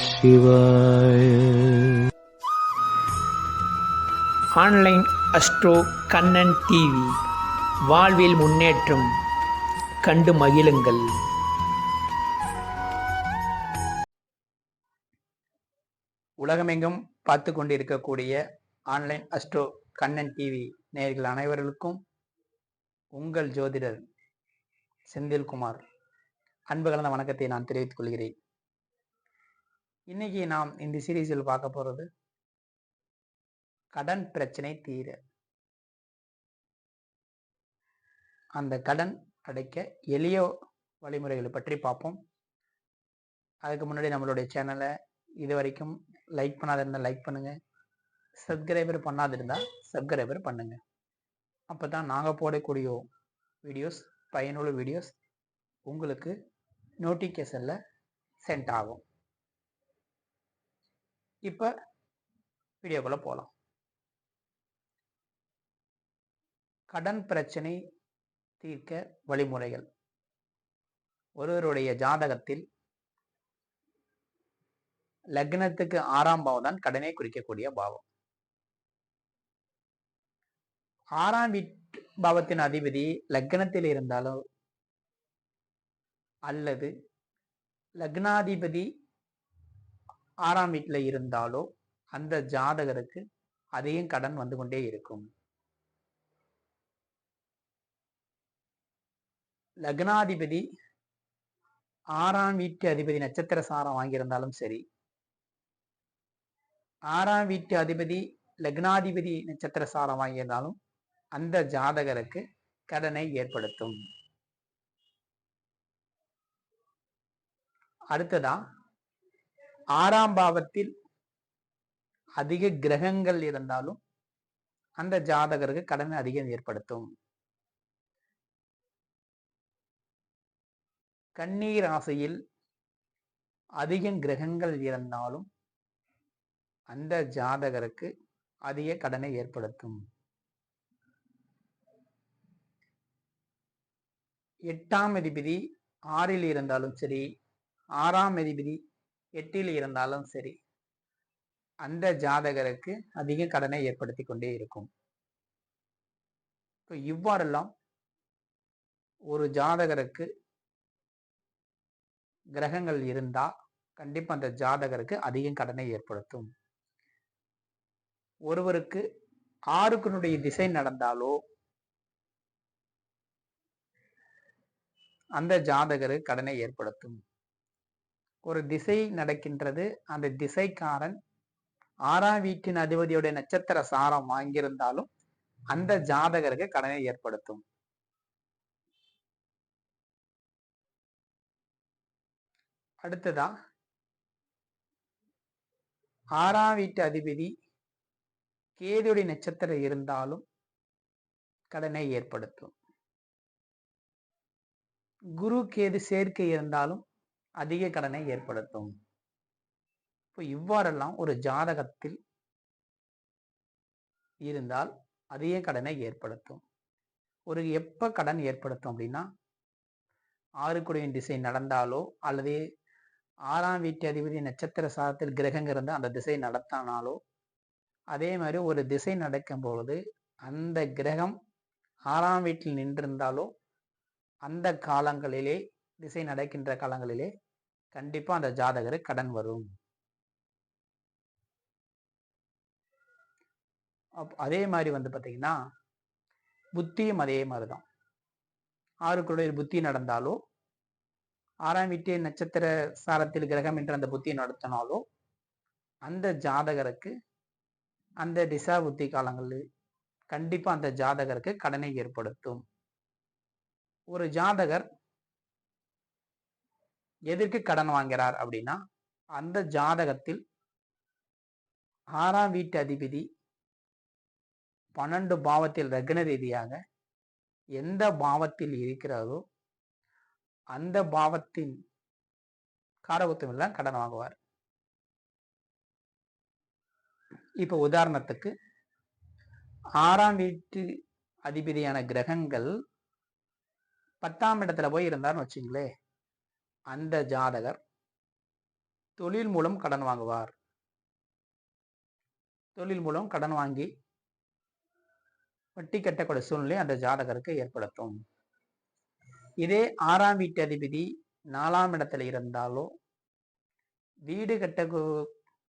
சிவாய online astro Kannan TV வாழ்வில் முன்னேற்றம் கண்டு மகிழுங்கள். உலகமெங்கும் பார்த்து கொண்டிருக்கக்கூடிய ஆன்லைன் அஸ்ட்ரோ கண்ணன் டிவி நேயர்கள் அனைவர்களுக்கும் உங்கள் ஜோதிடர் செந்தில்குமார். அன்பு கலந்த வணக்கத்தை நான் தெரிவித்துக் கொள்கிறேன். இன்னைக்கு நாம் இந்த சீரீஸில் பார்க்க போகிறது கடன் பிரச்சனை தீர. அந்த கடன் அடைக்க எளிய வழிமுறைகளை பற்றி பார்ப்போம். அதுக்கு முன்னாடி நம்மளுடைய சேனலை இது வரைக்கும் லைக் பண்ணாத இருந்தால் லைக் பண்ணுங்கள் சப்ஸ்கிரைபர் பண்ணாது இருந்தால் சப்ஸ்கிரைபர் பண்ணுங்கள் அப்போ தான் நாங்கள் போடக்கூடிய வீடியோஸ் பயனுள்ள வீடியோஸ் உங்களுக்கு நோட்டிஃபிகேஷனில் சென்ட் ஆகும். இப்போ வீடியோக்குள்ளே போகலாம் கடன் பிரச்சனை தீர்க்க வழிமுறைகள். ஒருவருடைய ஜாதகத்தில் லக்னத்துக்கு ஆறாம் பாவம் தான் கடனை குறிக்கக்கூடிய பாவம். ஆறாம் வீட்டு பாவத்தின் அதிபதி லக்னத்தில் இருந்தாலோ அல்லது லக்னாதிபதி ஆறாம் வீட்டில் இருந்தாலோ அந்த ஜாதகருக்கு அதையும் கடன் வந்து கொண்டே இருக்கும். லக்னாதிபதி ஆறாம் வீட்டு அதிபதி நட்சத்திர சாரம் வாங்கியிருந்தாலும் சரி ஆறாம் வீட்டு அதிபதி லக்னாதிபதி நட்சத்திர சாரம் வாங்கியிருந்தாலும் அந்த ஜாதகருக்கு கடனை ஏற்படுத்தும். அடுத்ததா ஆறாம் பாவத்தில் அதிக கிரகங்கள் இருந்தாலும் அந்த ஜாதகருக்கு கடனை அதிகம் ஏற்படுத்தும். கண்ணீர் ராசியில் அதிகம் கிரகங்கள் இருந்தாலும் அந்த ஜாதகருக்கு அதிக கடனை ஏற்படுத்தும். எட்டாம் அதிபதி ஆறில் இருந்தாலும் சரி ஆறாம் அதிபதி எட்டில் இருந்தாலும் சரி அந்த ஜாதகருக்கு அதிக கடனை ஏற்படுத்தி கொண்டே இருக்கும். இப்போ இவ்வாறெல்லாம் ஒரு ஜாதகருக்கு கிரகங்கள் இருந்தா கண்டிப்பா அந்த ஜாதகருக்கு அதிகம் கடனை ஏற்படுத்தும். ஒருவருக்கு ஆறுக்குனுடைய திசை நடந்தாலோ அந்த ஜாதகரு கடனை ஏற்படுத்தும். ஒரு திசை நடக்கின்றது. அந்த திசைக்காரன் ஆறாம் வீட்டின் அதிபதியுடைய நட்சத்திர சாரம் வாங்கியிருந்தாலும் அந்த ஜாதகருக்கு கடனை ஏற்படுத்தும். அடுத்ததா ஆறாம் வீட்டு அதிபதி கேதுடைய நட்சத்திரம் இருந்தாலும் கடனை ஏற்படுத்தும். குரு கேது சேர்க்கை இருந்தாலும் அதிக கடனை ஏற்படுத்தும். இப்போ இவ்வாறெல்லாம் ஒரு ஜாதகத்தில் இருந்தால் அதிக கடனை ஏற்படுத்தும். ஒரு எப்ப கடன் ஏற்படுத்தும் அப்படின்னா ஆறுக்குடியின் திசை நடந்தாலோ அல்லது ஆறாம் வீட்டு அதிபதி நட்சத்திர சாதத்தில் கிரகங்க இருந்து அந்த திசை நடத்தானாலோ அதே மாதிரி ஒரு திசை நடக்கும் பொழுது அந்த கிரகம் ஆறாம் வீட்டில் நின்றிருந்தாலோ அந்த காலங்களிலே திசை நடக்கின்ற காலங்களிலே கண்டிப்பா அந்த ஜாதகரு கடன் வரும். அதே மாதிரி வந்து பார்த்தீங்கன்னா புத்தியும் அதே மாதிரி தான் ஆறுக்குடைய புத்தி நடந்தாலோ ஆறாம் வீட்டு நட்சத்திர சாரத்தில் கிரகம் என்று அந்த புத்தி நடத்தினாலோ அந்த ஜாதகருக்கு அந்த திசா புத்தி காலங்களில் கண்டிப்பா அந்த ஜாதகருக்கு கடனை ஏற்படுத்தும். ஒரு ஜாதகர் எதற்கு கடன் வாங்கிறார் அப்படின்னா அந்த ஜாதகத்தில் ஆறாம் வீட்டு அதிபதி பன்னெண்டு பாவத்தில் ரக்ன ரீதியாக எந்த பாவத்தில் இருக்கிறாரோ அந்த பாவத்தின் காரகத்துவம் கடன் வாங்குவார். இப்போ உதாரணத்துக்கு ஆறாம் வீட்டு அதிபதியான கிரகங்கள் பத்தாம் இடத்துல போய் இருந்தார்னு வச்சுங்களேன். அந்த ஜாதகர் தொழில் மூலம் கடன் வாங்குவார். தொழில் மூலம் கடன் வாங்கி வட்டி கட்டக்கூடிய சூழ்நிலை அந்த ஜாதகருக்கு ஏற்படுத்தும். இதே ஆறாம் வீட்டு அதிபதி நாலாம் இடத்துல இருந்தாலோ வீடு கட்ட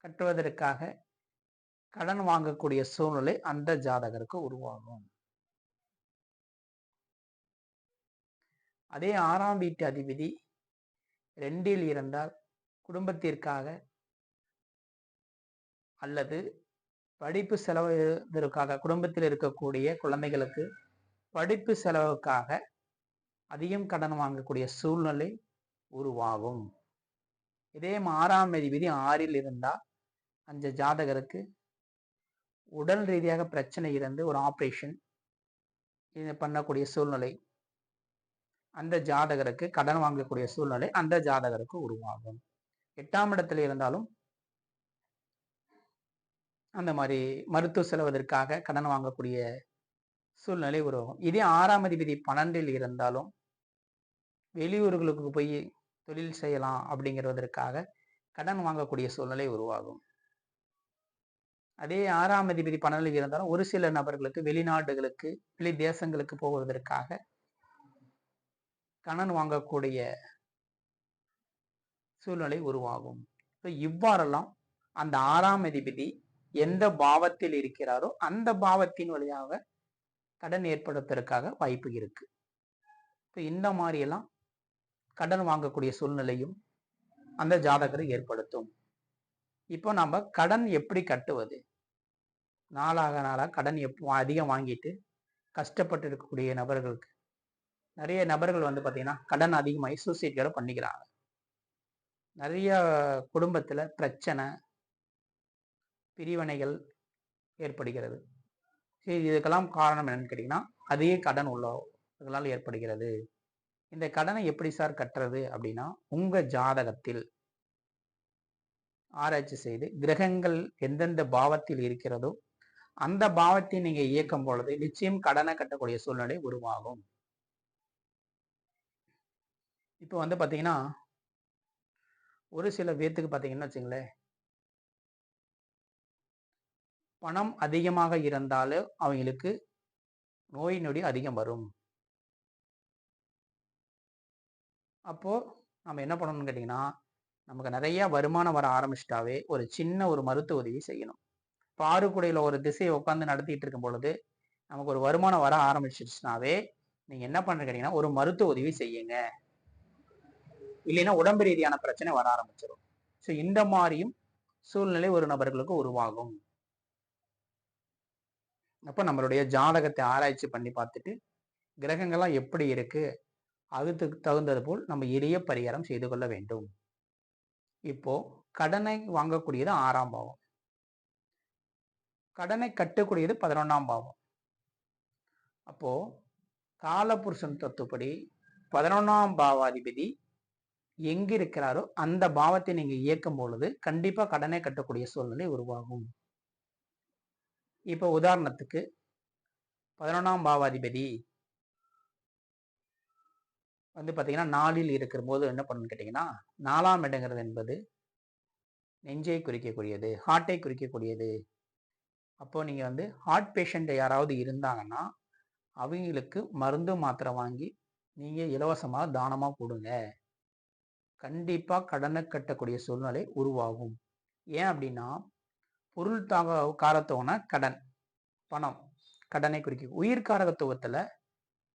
கட்டுவதற்காக கடன் வாங்கக்கூடிய சூழ்நிலை அந்த ஜாதகருக்கு உருவாகும். அதே ஆறாம் வீட்டு அதிபதி ரெண்டில் இருந்தால் குடும்பத்திற்காக அல்லது படிப்பு செலவுக்காக குடும்பத்தில் இருக்கக்கூடிய குழந்தைகளுக்கு படிப்பு செலவுக்காக அதிகம் கடன் வாங்கக்கூடிய சூழ்நிலை உருவாகும். இதே ஆறாம் விதி ஆறில் இருந்தால் அந்த ஜாதகருக்கு உடல் ரீதியாக பிரச்சனை இருந்து ஒரு ஆப்ரேஷன் பண்ணக்கூடிய சூழ்நிலை அந்த ஜாதகருக்கு கடன் வாங்கக்கூடிய சூழ்நிலை அந்த ஜாதகருக்கு உருவாகும். எட்டாம் இடத்துல இருந்தாலும் அந்த மாதிரி மருத்துவ செலவதற்காக கடன் வாங்கக்கூடிய சூழ்நிலை உருவாகும். இதே ஆறாம் அதிபதி பன்னெண்டில் இருந்தாலும் வெளியூர்களுக்கு போய் தொழில் செய்யலாம் அப்படிங்கிறதற்காக கடன் வாங்கக்கூடிய சூழ்நிலை உருவாகும். அதே ஆறாம் அதிபதி பன்னெண்டில் இருந்தாலும் ஒரு சில நபர்களுக்கு வெளிநாடுகளுக்கு வெளி தேசங்களுக்கு போவதற்காக கடன் வாங்கக்கூடிய சூழ்நிலை உருவாகும். இப்போ இவ்வாறெல்லாம் அந்த ஆறாம் அதிபதி எந்த பாவத்தில் இருக்கிறாரோ அந்த பாவத்தின் வழியாக கடன் ஏற்படுத்துவதற்காக வாய்ப்பு இருக்கு. இப்போ இந்த மாதிரியெல்லாம் கடன் வாங்கக்கூடிய சூழ்நிலையும் அந்த ஜாதகரை ஏற்படுத்தும். இப்போ நம்ம கடன் எப்படி கட்டுவது? நாளாக நாளாக கடன் எப்போ அதிகம் வாங்கிட்டு கஷ்டப்பட்டு இருக்கக்கூடிய நபர்களுக்கு நிறைய நபர்கள் வந்து பார்த்தீங்கன்னா கடன் அதிகமாகி சூசைட் பண்ணிக்கிறாங்க. நிறைய குடும்பத்தில் பிரச்சனை பிரிவினைகள் ஏற்படுகிறது. சரி இதுக்கெல்லாம் காரணம் என்னன்னு கேட்டிங்கன்னா அதிக கடன் உள்ளவர்களால் ஏற்படுகிறது. இந்த கடனை எப்படி சார் கட்டுறது அப்படின்னா உங்கள் ஜாதகத்தில் ஆராய்ச்சி செய்து கிரகங்கள் எந்தெந்த பாவத்தில் இருக்கிறதோ அந்த பாவத்தை நீங்கள் இயக்கும் பொழுது நிச்சயம் கடனை கட்டக்கூடிய சூழ்நிலை உருவாகும். இப்போ வந்து பார்த்தீங்கன்னா ஒரு சில பேர்த்துக்கு பார்த்தீங்கன்னா வச்சுங்களேன். பணம் அதிகமாக இருந்தாலும் அவங்களுக்கு நோய் நொடி அதிகம் வரும். அப்போது நம்ம என்ன பண்ணணும்னு கேட்டிங்கன்னா நமக்கு நிறையா வருமானம் வர ஆரம்பிச்சிட்டாவே ஒரு சின்ன ஒரு மருத்துவ உதவி செய்யணும். பாருக்குடையில் ஒரு திசையை உட்காந்து நடத்திட்டு இருக்கும் பொழுது நமக்கு ஒரு வருமானம் வர ஆரம்பிச்சிருச்சுனாவே நீங்கள் என்ன பண்ணுறது கேட்டிங்கன்னா ஒரு மருத்துவ உதவி செய்யுங்க. இல்லைன்னா உடம்பு ரீதியான பிரச்சனை வர ஆரம்பிச்சிடும் ஸோ இந்த மாதிரியும் சூழ்நிலை ஒரு நபர்களுக்கு உருவாகும். அப்போ நம்மளுடைய ஜாதகத்தை ஆராய்ச்சி பண்ணி பார்த்துட்டு கிரகங்கள்லாம் எப்படி இருக்கு அதுக்கு தகுந்தது போல் நம்ம எளிய பரிகாரம் செய்து கொள்ள வேண்டும். இப்போ கடனை வாங்கக்கூடியது ஆறாம் பாவம். கடனை கட்டக்கூடியது பதினொன்றாம் பாவம். அப்போ காலபுருஷன் தத்துப்படி பதினொன்றாம் பாவாதிபதி எங்க இருக்கிறாரோ அந்த பாவத்தை நீங்க இயக்கும் பொழுது கண்டிப்பா கடனை கட்டக்கூடிய சூழ்நிலை உருவாகும். இப்போ உதாரணத்துக்கு பதினொன்றாம் பாவாதிபதி வந்து பார்த்தீங்கன்னா நாளில் இருக்கிற போது என்ன பண்ணணும்னு கேட்டிங்கன்னா நாலாம் இடங்கிறது என்பது நெஞ்சை குறிக்கக்கூடியது ஹார்ட்டை குறிக்கக்கூடியது. அப்போது நீங்கள் வந்து ஹார்ட் பேஷண்ட் யாராவது இருந்தாங்கன்னா அவங்களுக்கு மருந்து மாத்திரை வாங்கி நீங்கள் இலவசமாக தானமாக கொடுங்க. கண்டிப்பாக கடனை கட்டக்கூடிய சூழ்நிலை உருவாகும். ஏன் அப்படின்னா பொருள் தாக காரத்துவம்னா கடன் பணம் கடனை குறிக்க உயிர் காரகத்துவத்தில்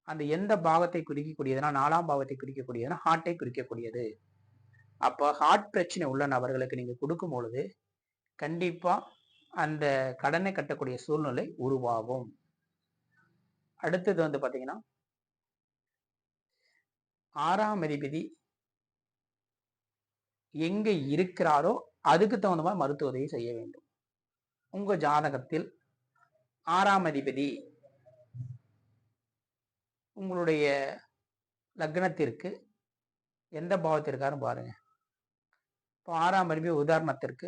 அந்த எந்த பாகத்தை குறிக்கக்கூடியதுனா நாலாம் பாவத்தை குறிக்கக்கூடியதுனா ஹார்ட்டை குறிக்கக்கூடியது. அப்போ ஹார்ட் பிரச்சனை உள்ள நபர்களுக்கு நீங்கள் கொடுக்கும் பொழுது கண்டிப்பாக அந்த கடனை கட்டக்கூடிய சூழ்நிலை உருவாகும். அடுத்தது வந்து பார்த்தீங்கன்னா ஆறாம் அதிபதி எங்க இருக்கிறாரோ அதுக்கு தகுந்த மாதிரி மருத்துவ உதவி செய்ய வேண்டும். உங்க ஜாதகத்தில் ஆறாம் அதிபதி உங்களுடைய லக்னத்திற்கு எந்த பாவத்திற்காரும் பாருங்க. இப்போ ஆறாம் அதிபதி உதாரணத்திற்கு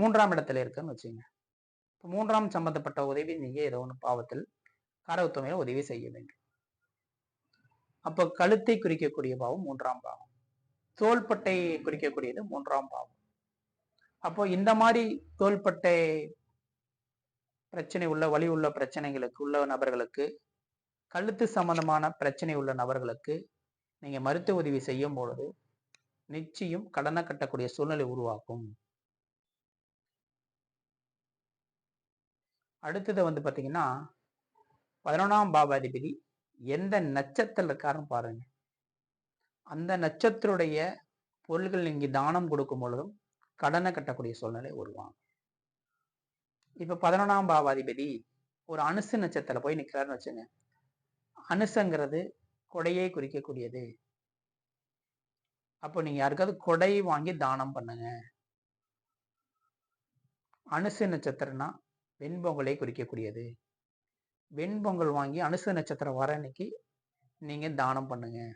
மூன்றாம் இடத்துல இருக்குன்னு வச்சுங்க இப்போ மூன்றாம் சம்பந்தப்பட்ட உதவி நீங்கள் ஏதோ ஒன்று பாவத்தில் காரகத்துவமையில உதவி செய்ய வேண்டும். அப்போ கழுத்தை குறிக்கக்கூடிய பாவம் மூன்றாம் பாவம். தோள்பட்டை குறிக்கக்கூடியது மூன்றாம் பாவம். அப்போ இந்த மாதிரி தோள்பட்டை பிரச்சனை உள்ள வலி உள்ள பிரச்சனைகளுக்கு உள்ள நபர்களுக்கு கழுத்து சம்பந்தமான பிரச்சனை உள்ள நபர்களுக்கு நீங்க மருத்துவ உதவி செய்யும் பொழுது நிச்சயம் கடனை கட்டக்கூடிய சூழ்நிலை உருவாக்கும். அடுத்தது வந்து பாத்தீங்கன்னா பதினொன்றாம் பாவாதிபதி எந்த நட்சத்திரத்துல இருக்காருன்னு பாருங்க. அந்த நட்சத்திரடைய பொருள்கள் நீங்கள் தானம் கொடுக்கும் பொழுதும் கடனை கட்டக்கூடிய சூழ்நிலை உருவாகும். இப்போ பதினொன்றாம் பாவாதிபதி ஒரு அனுசு நட்சத்திரத்தில் போய் நிற்கிறாருன்னு வச்சுங்க. அனுசங்கிறது கொடையை குறிக்கக்கூடியது. அப்போ நீங்கள் யாருக்காவது கொடை வாங்கி தானம் பண்ணுங்க. அனுசு நட்சத்திரம்னா வெண்பொங்கலை குறிக்கக்கூடியது. வெண்பொங்கல் வாங்கி அனுசு நட்சத்திரம் வர அன்னைக்கு நீங்கள் தானம் பண்ணுங்கள்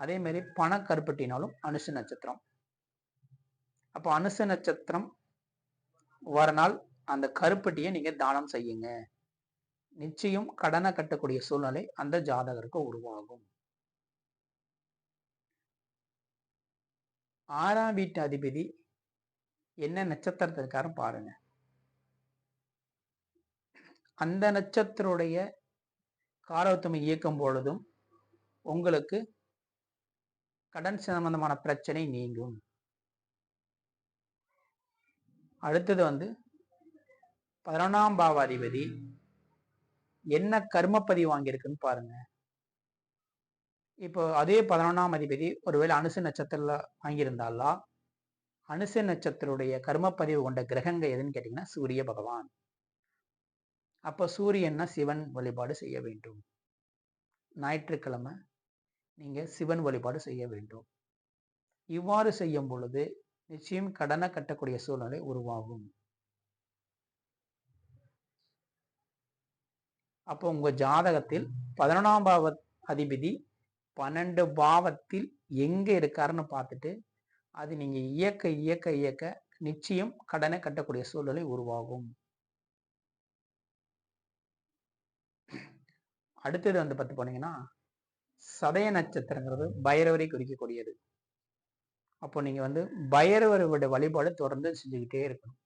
அதே மாதிரி பணக்கருப்பட்டினாலும் அனுசு நட்சத்திரம். அப்போ அனுசு நட்சத்திரம் வர நாள் அந்த கருப்பட்டியை நீங்க தானம் செய்யுங்க. நிச்சயம் கடனை கட்டக்கூடிய சூழ்நிலை அந்த ஜாதகருக்கு உருவாகும். ஆறாம் வீட்டு அதிபதி என்ன நட்சத்திரத்திற்காரு பாருங்க. அந்த நட்சத்திரடைய காரவத்தமை இயக்கும் பொழுதும் உங்களுக்கு கடன் சம்பந்தமான பிரச்சனை நீங்கும். அடுத்தது வந்து பதினொன்றாம் பாவாதிபதி என்ன கர்மப்பதிவு வாங்கியிருக்குன்னு பாருங்க. இப்போ அதே பதினொன்றாம் அதிபதி ஒருவேளை அனுசு நட்சத்திரத்தில் வாங்கியிருந்தாலா அனுச நட்சத்திரடைய கர்மப்பதிவு கொண்ட கிரகங்கள் எதுன்னு கேட்டிங்கன்னா சூரிய பகவான். அப்போ சூரியன்னா சிவன் வழிபாடு செய்ய வேண்டும். ஞாயிற்றுக்கிழமை நீங்கள் சிவன் வழிபாடு செய்ய வேண்டும். இவ்வாறு செய்யும் பொழுது நிச்சயம் கடனை கட்டக்கூடிய சூழ்நிலை உருவாகும். அப்போ உங்க ஜாதகத்தில் பதினொன்றாம் பாவ அதிபதி பன்னெண்டு பாவத்தில் எங்க இருக்காருன்னு பார்த்துட்டு அது நீங்க இயக்க இயக்க இயக்க நிச்சயம் கடனை கட்டக்கூடிய சூழ்நிலை உருவாகும். அடுத்தது வந்து பார்த்து போனீங்கன்னா சதய நட்சத்திரங்கிறது பைரவரை குறிக்கக்கூடியது. அப்போ நீங்கள் வந்து பைரவரோட வழிபாடு தொடர்ந்து செஞ்சுக்கிட்டே இருக்கணும்.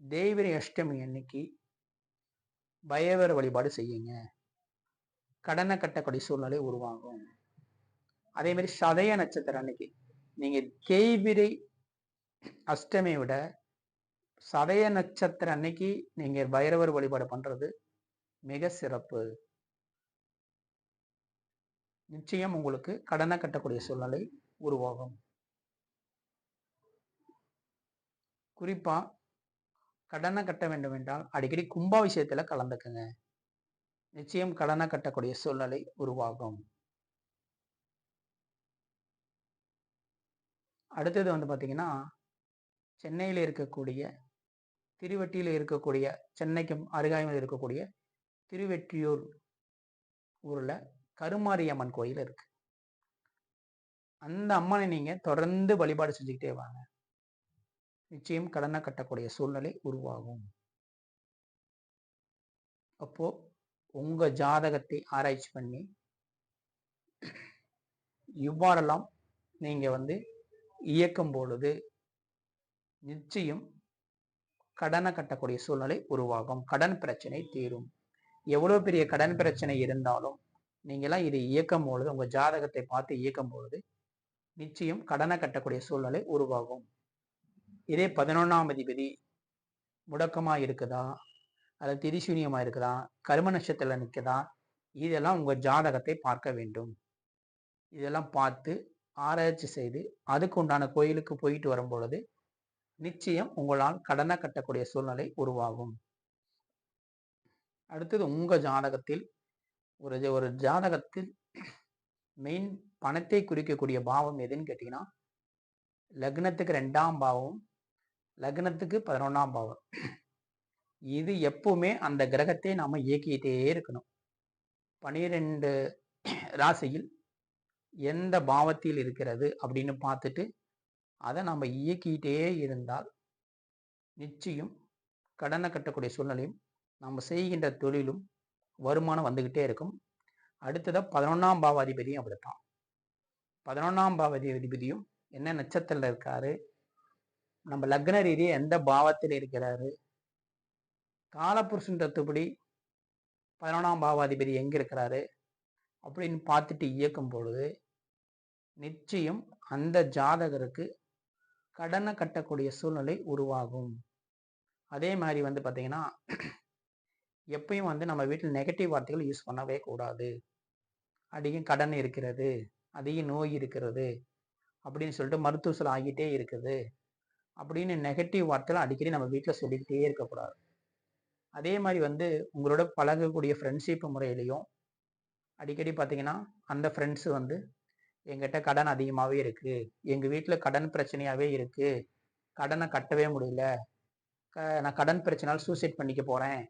தேவிரை அஷ்டமி அன்னைக்கு பைரவர் வழிபாடு செய்யுங்க. கடனை கட்டக்கூடிய சூழ்நிலை உருவாகும். அதே மாதிரி சதய நட்சத்திரம் அன்னைக்கு நீங்கள் தேய்பிரை அஷ்டமியை விட சதய நட்சத்திரம் அன்னைக்கு நீங்கள் பைரவர் வழிபாடு பண்ணுறது மிக சிறப்பு. நிச்சயம் உங்களுக்கு கடனை கட்டக்கூடிய சூழ்நிலை உருவாகும். குறிப்பா கடனை கட்ட வேண்டும் என்றால் அடிக்கடி கும்பாபிஷேகத்துல கலந்துக்குங்க. நிச்சயம் கடனை கட்டக்கூடிய சூழ்நிலை உருவாகும். அடுத்தது வந்து பார்த்தீங்கன்னா சென்னையில் இருக்கக்கூடிய திருவெட்டியில் இருக்கக்கூடிய சென்னைக்கும் அருகாமையில் இருக்கக்கூடிய திருவெற்றியூர் ஊரில் கருமாரியம்மன் கோயில் இருக்கு. அந்த அம்மனை நீங்க தொடர்ந்து வழிபாடு செஞ்சுக்கிட்டே வாங்க. நிச்சயம் கடனை கட்டக்கூடிய சூழ்நிலை உருவாகும். அப்போ உங்க ஜாதகத்தை ஆராய்ச்சி பண்ணி இவ்வாறெல்லாம் நீங்க வந்து இயக்கும் பொழுது நிச்சயம் கடனை கட்டக்கூடிய சூழ்நிலை உருவாகும். கடன் பிரச்சனை தீரும். எவ்வளவு பெரிய கடன் பிரச்சனை இருந்தாலும் நீங்களாம் இதை இயக்கும் பொழுது உங்கள் ஜாதகத்தை பார்த்து இயக்கும் பொழுது நிச்சயம் கடனை கட்டக்கூடிய சூழ்நிலை உருவாகும். இதே பதினொன்றாம் அதிபதி முடக்கமாக இருக்குதா? அல்லது திரிசூனியமாக இருக்குதா? கரும நட்சத்திரத்தில் நிற்குதா இதெல்லாம் உங்கள் ஜாதகத்தை பார்க்க வேண்டும். இதெல்லாம் பார்த்து ஆராய்ச்சி செய்து அதுக்கு உண்டான கோயிலுக்கு போயிட்டு வரும் பொழுது நிச்சயம் உங்களால் கடனை கட்டக்கூடிய சூழ்நிலை உருவாகும். அடுத்தது உங்கள் ஜாதகத்தில் ஒரு ஒரு ஜாதகத்தில் மெயின் பணத்தை குறிக்கக்கூடிய பாவம் எதுன்னு கேட்டிங்கன்னா லக்னத்துக்கு ரெண்டாம் பாவம் லக்னத்துக்கு பதினொன்றாம் பாவம். இது எப்பவுமே அந்த கிரகத்தை நாம் இயக்கிட்டே இருக்கணும். பனிரெண்டு ராசியில் எந்த பாவத்தில் இருக்கிறது அப்படின்னு பார்த்துட்டு அதை நம்ம இயக்கிட்டே இருந்தால் நிச்சயம் கடனை கட்டக்கூடிய சூழ்நிலையும் நம்ம செய்கின்ற தொழிலும் வருமானம் வந்துக்கிட்டே இருக்கும். அடுத்ததாக பதினொன்றாம் பாவாதிபதியும் அப்படித்தான். பதினொன்றாம் பாவாதிபதியும் என்ன நட்சத்திரத்தில் இருக்காரு? நம்ம லக்ன ரீதியாக எந்த பாவத்தில் இருக்கிறாரு? காலபுருஷன் தத்துப்படி பதினொன்றாம் பாவாதிபதி எங்கே இருக்கிறாரு? அப்படின்னு பார்த்துட்டு இயக்கும் பொழுது நிச்சயம் அந்த ஜாதகருக்கு கடனை கட்டக்கூடிய சூழ்நிலை உருவாகும். அதே மாதிரி வந்து பார்த்தீங்கன்னா எப்பயும் வந்து நம்ம வீட்டில் நெகட்டிவ் வார்த்தைகள் யூஸ் பண்ணவே கூடாது. அதிகம் கடன் இருக்கிறது அதிக நோய் இருக்கிறது அப்படின்னு சொல்லிட்டு மருத்துவ ஆகிட்டே இருக்குது. அப்படின்னு நெகட்டிவ் வார்த்தைகள் அடிக்கடி நம்ம வீட்டில் சொல்லிக்கிட்டே இருக்கக்கூடாது. அதே மாதிரி வந்து உங்களோட பழகக்கூடிய ஃப்ரெண்ட்ஷிப் முறையிலையும் அடிக்கடி பார்த்தீங்கன்னா அந்த ஃப்ரெண்ட்ஸு வந்து எங்கிட்ட கடன் அதிகமாகவே இருக்குது எங்கள் வீட்டில் கடன் பிரச்சனையாகவே இருக்குது கடனை கட்டவே முடியல. க நான் கடன் பிரச்சனால் சூசைட் பண்ணிக்க போகிறேன்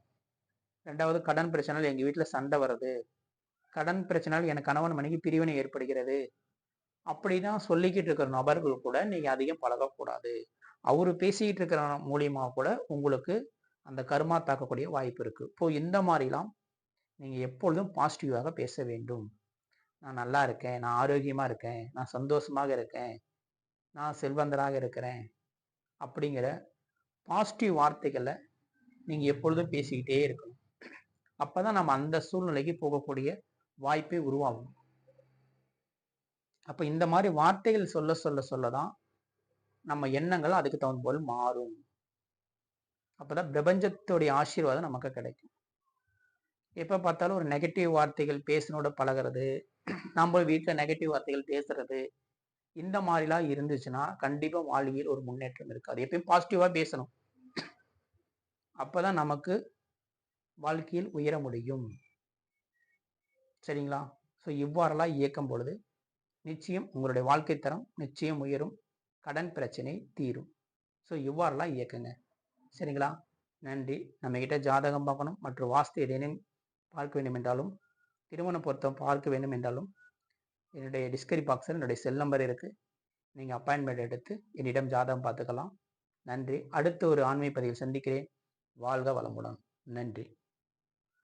ரெண்டாவது கடன் பிரச்சனை எங்கள் வீட்டில் சண்டை வருது கடன் பிரச்சனால் எனக்கு கணவன் மனைவி பிரிவினை ஏற்படுகிறது. அப்படி தான் சொல்லிக்கிட்டு இருக்கிற நபர்கள் கூட நீங்கள் அதிகம் பழகக்கூடாது. அவர் பேசிக்கிட்டு இருக்கிற மூலியமாக கூட உங்களுக்கு அந்த கருமா தாக்கக்கூடிய வாய்ப்பு இருக்குது இப்போது இந்த மாதிரிலாம் நீங்கள் எப்பொழுதும் பாசிட்டிவாக பேச வேண்டும். நான் நல்லா இருக்கேன் நான் ஆரோக்கியமாக இருக்கேன் நான் சந்தோஷமாக இருக்கேன் நான் செல்வந்தராக இருக்கிறேன் அப்படிங்கிற பாசிட்டிவ் வார்த்தைகளை நீங்கள் எப்பொழுதும் பேசிக்கிட்டே இருக்கணும். அப்பதான் நம்ம அந்த சூழ்நிலைக்கு போகக்கூடிய வாய்ப்பே உருவாகும். அப்போ இந்த மாதிரி வார்த்தைகள் சொல்ல சொல்ல சொல்ல தான் நம்ம எண்ணங்கள் அதுக்கு தகுந்த போல் மாறும். அப்போதான் பிரபஞ்சத்துடைய ஆசீர்வாதம் நமக்கு கிடைக்கும். எப்போ பார்த்தாலும் ஒரு நெகட்டிவ் வார்த்தைகள் பேசினோட பழகிறது நம்ம வீட்டில் நெகட்டிவ் வார்த்தைகள் பேசுறது இந்த மாதிரிலாம் இருந்துச்சுன்னா கண்டிப்பாக வாழ்வியல் ஒரு முன்னேற்றம் இருக்காது. எப்பயும் பாசிட்டிவாக பேசணும். அப்போதான் நமக்கு வாழ்க்கையில் உயர முடியும். சரிங்களா? ஸோ இவ்வாறெல்லாம் இயக்கும் பொழுது நிச்சயம் உங்களுடைய வாழ்க்கை தரம் நிச்சயம் உயரும். கடன் பிரச்சனை தீரும். ஸோ இவ்வாறெல்லாம் இயக்குங்க. சரிங்களா? நன்றி. நம்மக்கிட்ட ஜாதகம் பார்க்கணும் மற்றும் வாஸ்து ஏதேனும் பார்க்க வேண்டும் என்றாலும் திருமண பொருத்தம் பார்க்க வேண்டும் என்றாலும் என்னுடைய டிஸ்கரி பாக்ஸில் என்னுடைய செல் நம்பர் இருக்குது நீங்கள் அப்பாயின்மெண்ட் எடுத்து என்னிடம் ஜாதகம் பார்த்துக்கலாம். நன்றி. அடுத்து ஒரு ஆண்மை பதிவில் சந்திக்கிறேன். வாழ்க வளமுடன். நன்றி.